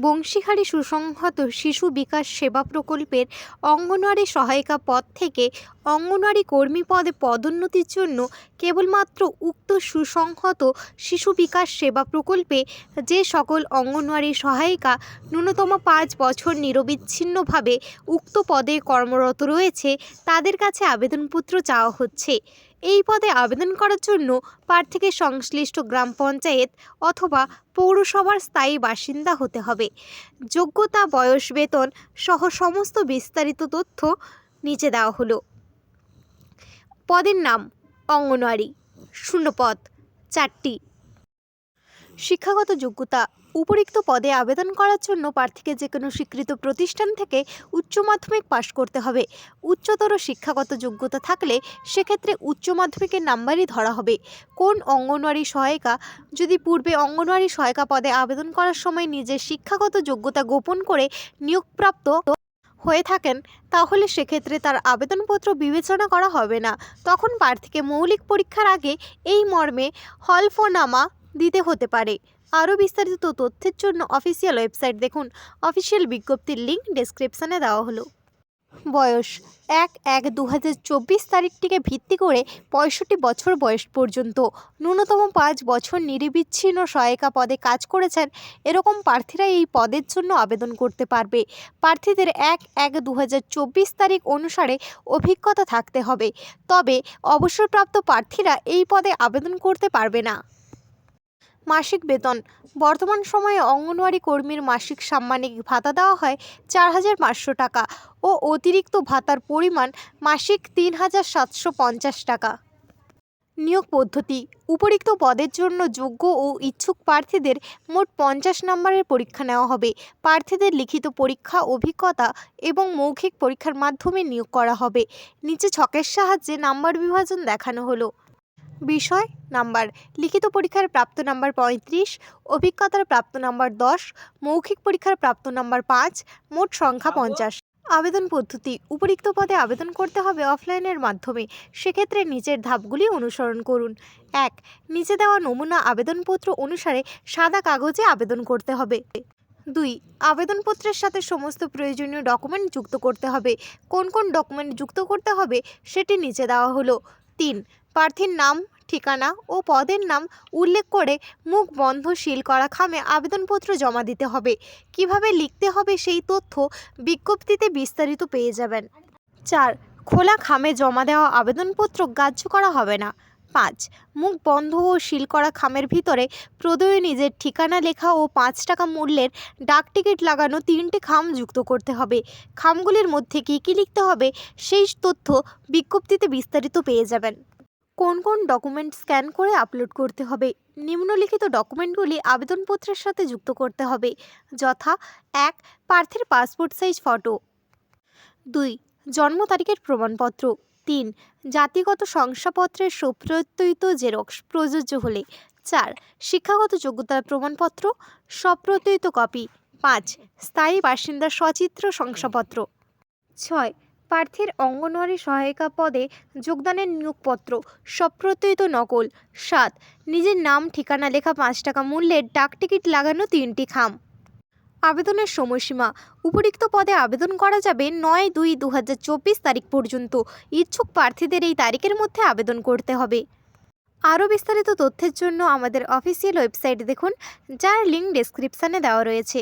বংশীহারি সুসংহত শিশু বিকাশ সেবা প্রকল্পের অঙ্গনওয়াড়ি সহায়িকা পদ থেকে অঙ্গনওয়াড়ি কর্মী পদে পদোন্নতির জন্য কেবলমাত্র উক্ত সুসংহত শিশু বিকাশ সেবা প্রকল্পে যে সকল অঙ্গনওয়াড়ি সহায়িকা ন্যূনতম পাঁচ বছর নিরবিচ্ছিন্নভাবে উক্ত পদে কর্মরত রয়েছে, তাদের কাছে আবেদনপত্র চাওয়া হচ্ছে। এই পদে আবেদন করার জন্য প্রার্থীকে সংশ্লিষ্ট গ্রাম পঞ্চায়েত অথবা পৌরসভার স্থায়ী বাসিন্দা হতে হবে। যোগ্যতা, বয়স, বেতন সহ সমস্ত বিস্তারিত তথ্য নিচে দেওয়া হলো। পদের নাম অঙ্গনওয়াড়ি। শূন্যপদ চারটি। শিক্ষাগত যোগ্যতা উপরিক্ত পদে আবেদন করার জন্য প্রার্থীকে যে কোনো স্বীকৃত প্রতিষ্ঠান থেকে উচ্চ মাধ্যমিক পাশ করতে হবে। উচ্চতর শিক্ষাগত যোগ্যতা থাকলে সেক্ষেত্রে উচ্চ মাধ্যমিকের নাম্বারই ধরা হবে। কোন অঙ্গনওয়াড়ি সহায়িকা যদি পূর্বে অঙ্গনওয়াড়ি সহায়িকা পদে আবেদন করার সময় নিজের শিক্ষাগত যোগ্যতা গোপন করে নিয়োগপ্রাপ্ত হয়ে থাকেন, তাহলে সেক্ষেত্রে তার আবেদনপত্র বিবেচনা করা হবে না। তখন প্রার্থীকে মৌলিক পরীক্ষার আগে এই মর্মে হলফনামা দিতে হতে পারে। আরও বিস্তারিত তথ্যের জন্য অফিসিয়াল ওয়েবসাইট দেখুন। অফিসিয়াল বিজ্ঞপ্তির লিঙ্ক ডেসক্রিপশানে দেওয়া হলো। বয়স এক এক দু তারিখটিকে ভিত্তি করে পঁয়ষট্টি বছর বয়স পর্যন্ত ন্যূনতম পাঁচ বছর নিরবিচ্ছিন্ন সহায়িকা পদে কাজ করেছেন। এরকম প্রার্থীরা এই পদের জন্য আবেদন করতে পারবে। প্রার্থীদের এক এক দু তারিখ অনুসারে অভিজ্ঞতা থাকতে হবে। তবে অবসরপ্রাপ্ত প্রার্থীরা এই পদে আবেদন করতে পারবে না। মাসিক বেতন। বর্তমান সময়ে অঙ্গনওয়াড়ি কর্মীর মাসিক সাম্মানিক ভাতা দেওয়া হয় চার হাজার পাঁচশো টাকা ও অতিরিক্ত ভাতার পরিমাণ মাসিক তিন হাজার সাতশো পঞ্চাশ টাকা। নিয়োগ পদ্ধতি। উপরিক্ত পদের জন্য যোগ্য ও ইচ্ছুক প্রার্থীদের মোট পঞ্চাশ নম্বরের পরীক্ষা নেওয়া হবে। প্রার্থীদের লিখিত পরীক্ষা, অভিজ্ঞতা এবং মৌখিক পরীক্ষার মাধ্যমে নিয়োগ করা হবে। নিচে ছকের সাহায্যে নাম্বার বিভাজন দেখানো হলো। বিষয় নাম্বার লিখিত পরীক্ষার প্রাপ্ত নাম্বার পঁয়ত্রিশ অভিজ্ঞতার প্রাপ্ত নাম্বার দশ মৌখিক পরীক্ষার প্রাপ্ত নাম্বার পাঁচ মোট সংখ্যা পঞ্চাশ। আবেদন পদ্ধতি উপরিক্ত পদে আবেদন করতে হবে অফলাইনের মাধ্যমে। সেক্ষেত্রে নিচের ধাপগুলি অনুসরণ করুন। এক নিচে দেওয়া নমুনা আবেদনপত্র অনুসারে সাদা কাগজে আবেদন করতে হবে। দুই আবেদনপত্রের সাথে সমস্ত প্রয়োজনীয় ডকুমেন্ট যুক্ত করতে হবে। কোন কোন ডকুমেন্ট যুক্ত করতে হবে সেটি নিচে দেওয়া হলো। তিন প্রার্থীর নাম, ঠিকানা ও পদের নাম উল্লেখ করে মুখ বন্ধ সিল করা খামে আবেদনপত্র জমা দিতে হবে। কীভাবে লিখতে হবে সেই তথ্য বিজ্ঞপ্তিতে বিস্তারিত পেয়ে যাবেন। চার, খোলা খামে জমা দেওয়া আবেদনপত্র গ্রাহ্য করা হবে না। পাঁচ, মুখ বন্ধ ও সিল করা খামের ভিতরে প্রদয়ে নিজের ঠিকানা লেখা ও পাঁচ টাকা মূল্যের ডাক টিকিট লাগানো তিনটি খাম যুক্ত করতে হবে। খামগুলির মধ্যে কী কী লিখতে হবে সেই তথ্য বিজ্ঞপ্তিতে বিস্তারিত পেয়ে যাবেন। কোন কোন ডকুমেন্ট স্ক্যান করে আপলোড করতে হবে? নিম্নলিখিত ডকুমেন্টগুলি আবেদনপত্রের সাথে যুক্ত করতে হবে। যথা, এক প্রার্থীর পাসপোর্ট সাইজ ফটো দুই, জন্ম তারিখের প্রমাণপত্র। তিন, জাতিগত শংসাপত্রের সুপ্রত্যয়িত জেরক্স প্রযোজ্য হলে। চার, শিক্ষাগত যোগ্যতার প্রমাণপত্র সপ্রত্যয়িত কপি পাঁচ, স্থায়ী বাসিন্দার সচিত্র শংসাপত্র। ছয় প্রার্থীর অঙ্গনওয়াড়ি সহায়িকা পদে যোগদানের নিয়োগপত্র সপ্রত্যয়িত নকল, সাত। নিজের নাম, ঠিকানা, লেখা পাঁচ টাকা মূল্যের ডাকটিকিট লাগানো তিনটি খাম। আবেদনের সময়সীমা, উপরিক্ত পদে আবেদন করা যাবে নয় দুই দু তারিখ পর্যন্ত। ইচ্ছুক প্রার্থীদের এই তারিখের মধ্যে আবেদন করতে হবে। আরও বিস্তারিত তথ্যের জন্য আমাদের অফিসিয়াল ওয়েবসাইট দেখুন, যার লিঙ্ক ডেসক্রিপশানে দেওয়া রয়েছে।